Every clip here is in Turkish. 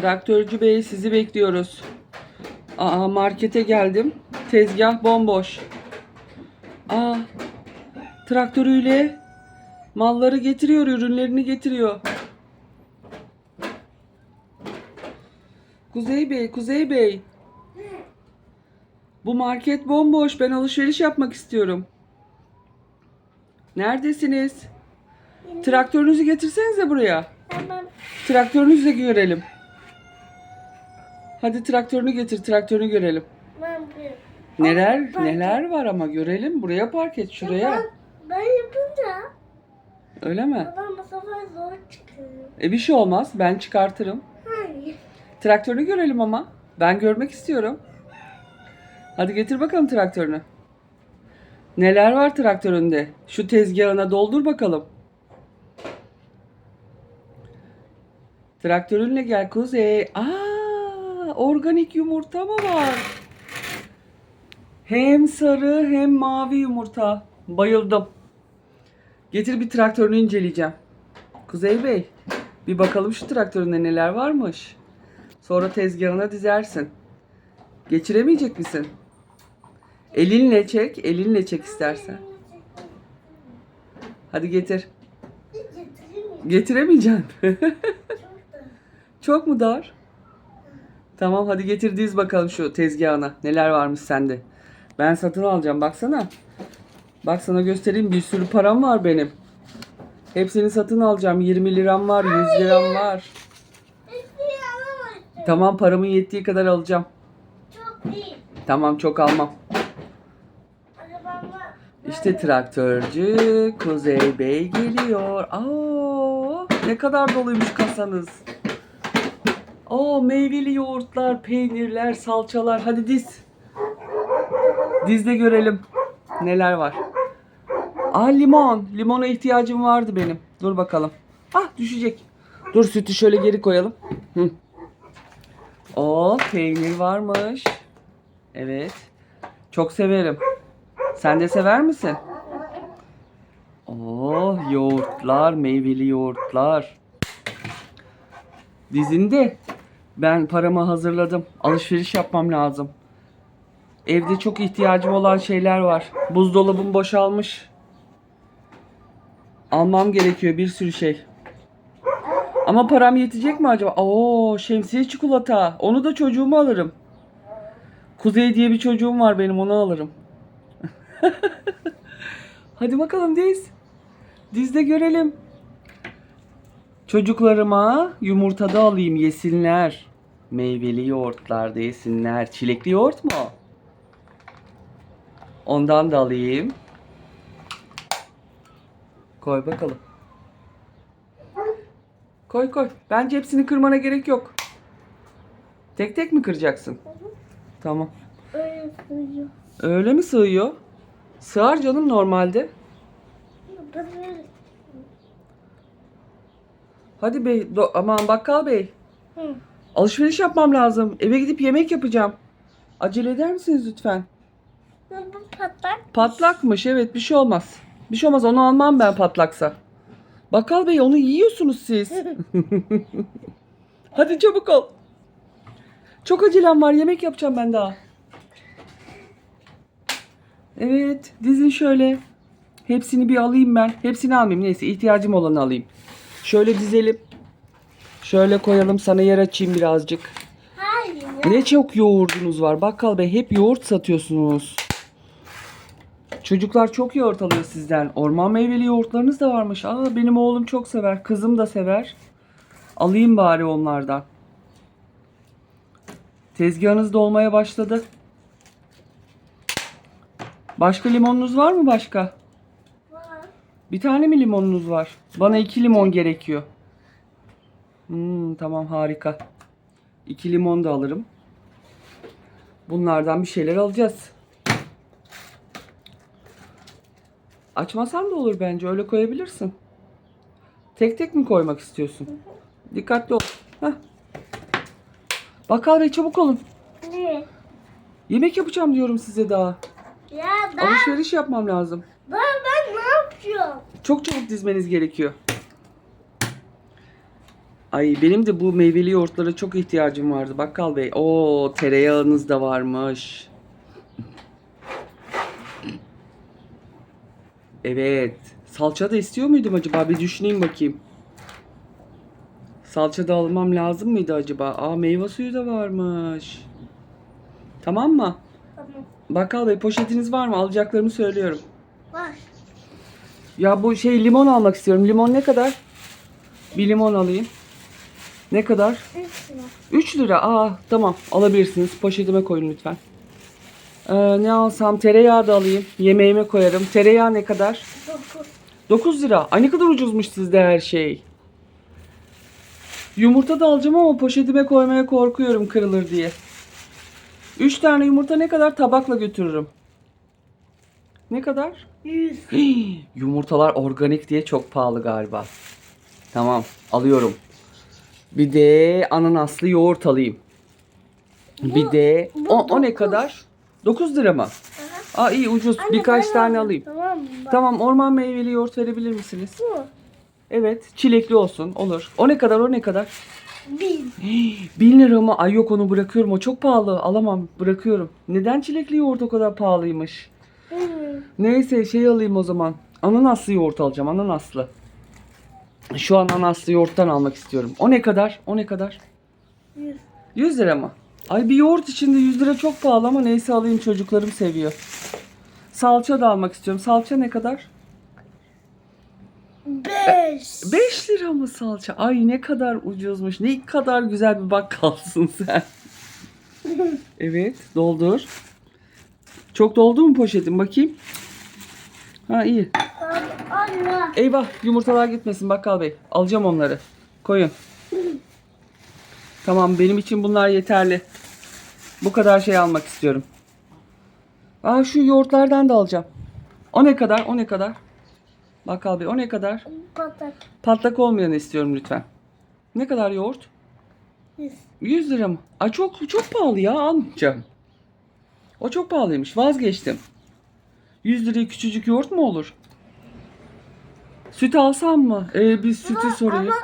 Traktörcü bey sizi bekliyoruz. Aa markete geldim. Tezgah bomboş. Aa traktörüyle malları getiriyor, ürünlerini getiriyor. Kuzey Bey, Kuzey Bey. Bu market bomboş. Ben alışveriş yapmak istiyorum. Neredesiniz? Traktörünüzü getirsenize buraya. Tamam. Traktörünüzü de görelim. Hadi traktörünü getir, traktörünü görelim. Ben bir. Neler Park neler var ama görelim. Buraya park et şuraya. Ben, ben yapınca Öyle mi? babam bu sefer zor çıkıyor. E bir şey olmaz. Ben çıkartırım. Hayır. Traktörünü görelim ama. Ben görmek istiyorum. Hadi getir bakalım traktörünü. Neler var traktöründe? Şu tezgahına doldur bakalım. Traktörünle gel Kuzey. Aa, organik yumurta mı var? Hem sarı hem mavi yumurta. Bayıldım. Getir bir traktörünü inceleyeceğim. Kuzey Bey, bir bakalım şu traktöründe neler varmış. Sonra tezgahına dizersin. Geçiremeyecek misin? Elinle çek, elinle çek istersen. Hadi getir. Getiremeyeceksin. Çok mu dar? Tamam hadi getir diz bakalım şu tezgahına. Neler varmış sende. Ben satın alacağım baksana. Bak sana göstereyim bir sürü param var benim. Hepsini satın alacağım. 20 liram var, 100 liram var. Tamam paramın yettiği kadar alacağım. Çok değil. Tamam çok almam. İşte traktörcü Kuzey Bey geliyor. Aa, ne kadar doluymuş kasanız. Oo, meyveli yoğurtlar, peynirler, salçalar. Hadi diz. Diz de görelim. Neler var. Aa limon. Limona ihtiyacım vardı benim. Dur bakalım. Ah düşecek. Dur sütü şöyle geri koyalım. Hı. Oo peynir varmış. Evet. Çok severim. Sen de sever misin? Oh yoğurtlar, meyveli yoğurtlar. Dizinde ben paramı hazırladım. Alışveriş yapmam lazım. Evde çok ihtiyacım olan şeyler var. Buzdolabım boşalmış. Almam gerekiyor bir sürü şey. Ama param yetecek mi acaba? Oo, şemsiye çikolata. Onu da çocuğuma alırım. Kuzey diye bir çocuğum var benim onu alırım. Hadi bakalım diz. Dizde görelim. Çocuklarıma yumurta da alayım yesinler. Meyveli yoğurtlar da. Çilekli yoğurt mu? Ondan da alayım. Koy bakalım. Koy koy. Bence hepsini kırmana gerek yok. Tek tek mi kıracaksın? Tamam. Öyle sığıyor. Öyle mi sığıyor? Sığar canım normalde. Hadi bey, do- aman bakkal bey. Hı. Alışveriş yapmam lazım. Eve gidip yemek yapacağım. Acele eder misiniz lütfen? Bu patlak. Patlakmış evet bir şey olmaz. Bir şey olmaz onu almam ben patlaksa. Bakkal bey onu yiyorsunuz siz. Hadi çabuk ol. Çok acelem var yemek yapacağım ben daha. Evet dizin şöyle. Hepsini bir alayım ben. Hepsini almayayım neyse ihtiyacım olanı alayım. Şöyle dizelim. Şöyle koyalım sana yer açayım birazcık. Hayır. Ne çok yoğurdunuz var bakkal bey hep yoğurt satıyorsunuz. Çocuklar çok yoğurt alıyor sizden. Orman meyveli yoğurtlarınız da varmış. Aa benim oğlum çok sever. Kızım da sever. Alayım bari onlardan. Tezgahınız dolmaya başladı. Başka limonunuz var mı başka? Var. Bir tane mi limonunuz var? Bana iki limon gerekiyor. Hmm, tamam harika. İki limon da alırım. Bunlardan bir şeyler alacağız. Açmasam da olur bence. Öyle koyabilirsin. Tek tek mi koymak istiyorsun? Dikkatli ol. Heh. Bakkal bey çabuk olun. Ne? Yemek yapacağım diyorum size daha. Ya ben, Alışveriş yapmam lazım. ben, ben ne yapıyorum? Çok çabuk dizmeniz gerekiyor. Ay benim de bu meyveli yoğurtlara çok ihtiyacım vardı Bakkal Bey. Oo tereyağınız da varmış. Evet. Salça da istiyor muydum acaba? Bir düşüneyim bakayım. Salça da almam lazım mıydı acaba? Aa meyve suyu da varmış. Tamam mı? Tamam. Bakkal Bey poşetiniz var mı? Alacaklarımı söylüyorum. Var. Ya bu şey limon almak istiyorum. Limon ne kadar? Bir limon alayım. Ne kadar? 3 lira. 3 lira. Aa tamam alabilirsiniz. Poşetime koyun lütfen. Ee, ne alsam? Tereyağı da alayım. Yemeğime koyarım. Tereyağı ne kadar? 9. 9 lira. Ay ne kadar ucuzmuş sizde her şey. Yumurta da alacağım ama poşetime koymaya korkuyorum kırılır diye. 3 tane yumurta ne kadar? Tabakla götürürüm. Ne kadar? 100. Hii, Yumurtalar organik diye çok pahalı galiba. Tamam alıyorum. Bir de ananaslı yoğurt alayım. Bir de bu o, o ne dokuz. kadar? 9 lira mı? Aa iyi ucuz. Birkaç tane alayım. Tamam mı? Tamam orman meyveli yoğurt verebilir misiniz? Bu. Evet çilekli olsun olur. O ne kadar o ne kadar? 1000. Hii, 1000 lira mı? Ay yok onu bırakıyorum o çok pahalı alamam bırakıyorum. Neden çilekli yoğurt o kadar pahalıymış? Bilmiyorum. Neyse şey alayım o zaman. Ananaslı yoğurt alacağım ananaslı. Şu an ananaslı yoğurttan almak istiyorum. O ne kadar? O ne kadar? 100. 100 lira mı? Ay bir yoğurt içinde 100 lira çok pahalı ama neyse alayım çocuklarım seviyor. Salça da almak istiyorum. Salça ne kadar? 5. 5 lira mı salça? Ay ne kadar ucuzmuş. Ne kadar güzel bir bakkalsın sen. Evet doldur. Çok doldu mu poşetin bakayım? Ha iyi. Allah. Eyvah yumurtalar gitmesin bakkal bey. Alacağım onları. Koyun. Tamam benim için bunlar yeterli. Bu kadar şey almak istiyorum. Aa şu yoğurtlardan da alacağım. O ne kadar? O ne kadar? Bakkal bey o ne kadar? Patak. Patlak olmayanı istiyorum lütfen. Ne kadar yoğurt? 100. 100 lira mı? Ay çok çok pahalı ya almayacağım. O çok pahalıymış vazgeçtim. 100 liraya küçücük yoğurt mu olur? Süt alsam mı? Ee, biz sütü soruyor. Ama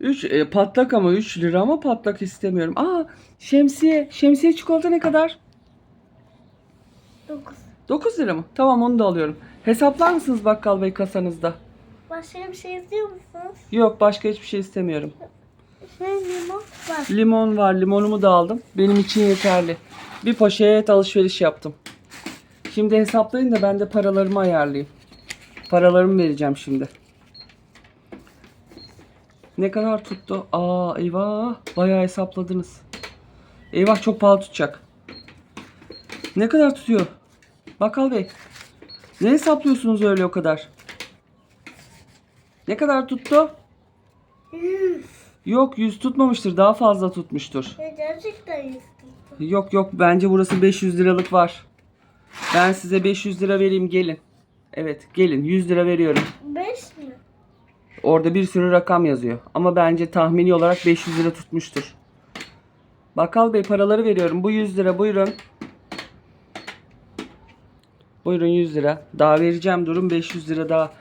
3. 3 patlak ama 3 lira ama patlak istemiyorum. Aa şemsiye. Şemsiye çikolata ne kadar? 9. 9 lira mı? Tamam onu da alıyorum. Hesaplar mısınız bakkal bey kasanızda? Başka bir şey istiyor musunuz? Yok başka hiçbir şey istemiyorum. Şey limon var. Limon var. Limonumu da aldım. Benim için yeterli. Bir poşet alışveriş yaptım. Şimdi hesaplayın da ben de paralarımı ayarlayayım. Paralarımı vereceğim şimdi. Ne kadar tuttu? Aa eyvah. Bayağı hesapladınız. Eyvah çok pahalı tutacak. Ne kadar tutuyor? Bakkal Bey. Ne hesaplıyorsunuz öyle o kadar? Ne kadar tuttu? 100. Yok 100 tutmamıştır. Daha fazla tutmuştur. Gerçekten 100 tuttu. Yok yok bence burası 500 liralık var. Ben size 500 lira vereyim gelin. Evet gelin 100 lira veriyorum. 5 mi? Orada bir sürü rakam yazıyor. Ama bence tahmini olarak 500 lira tutmuştur. Bakkal Bey paraları veriyorum. Bu 100 lira buyurun. Buyurun 100 lira. Daha vereceğim durum 500 lira daha.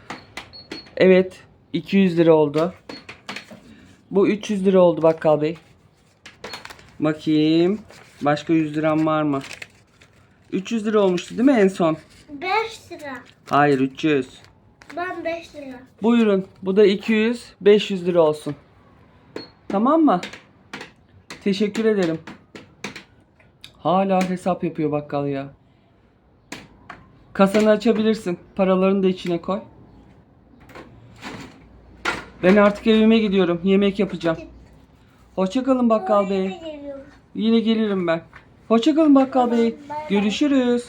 Evet 200 lira oldu. Bu 300 lira oldu Bakkal Bey. Bakayım. Başka 100 liram var mı? 300 lira olmuştu değil mi en son? 5 lira. Hayır 300. Ben 5 lira. Buyurun. Bu da 200. 500 lira olsun. Tamam mı? Teşekkür ederim. Hala hesap yapıyor bakkal ya. Kasanı açabilirsin. Paralarını da içine koy. Ben artık evime gidiyorum. Yemek yapacağım. Hoşçakalın bakkal bey. Yine gelirim ben. Hoşçakalın bakkal bey. Görüşürüz.